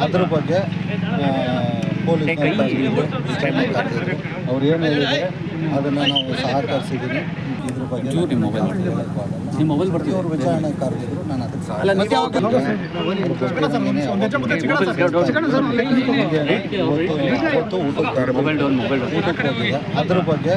ಅದ್ರ ಬಗ್ಗೆ ಅವ್ರು ಏನು ಹೇಳಿದ್ದಾರೆ ಅದನ್ನು ನಾವು ಸಹಕರಿಸಿದ್ದೀನಿ ಇದ್ರ ಬಗ್ಗೆ ನಿಮ್ಮ ಮೊಬೈಲ್ ನಿಮ್ಮ ಮೊಬೈಲ್ ಬರ್ತೀವಿ ಅವ್ರು ವಿಚಾರಣೆ ಕರೆದಿದ್ರು ನಾನು ಅದಕ್ಕೆ ಅದ್ರ ಬಗ್ಗೆ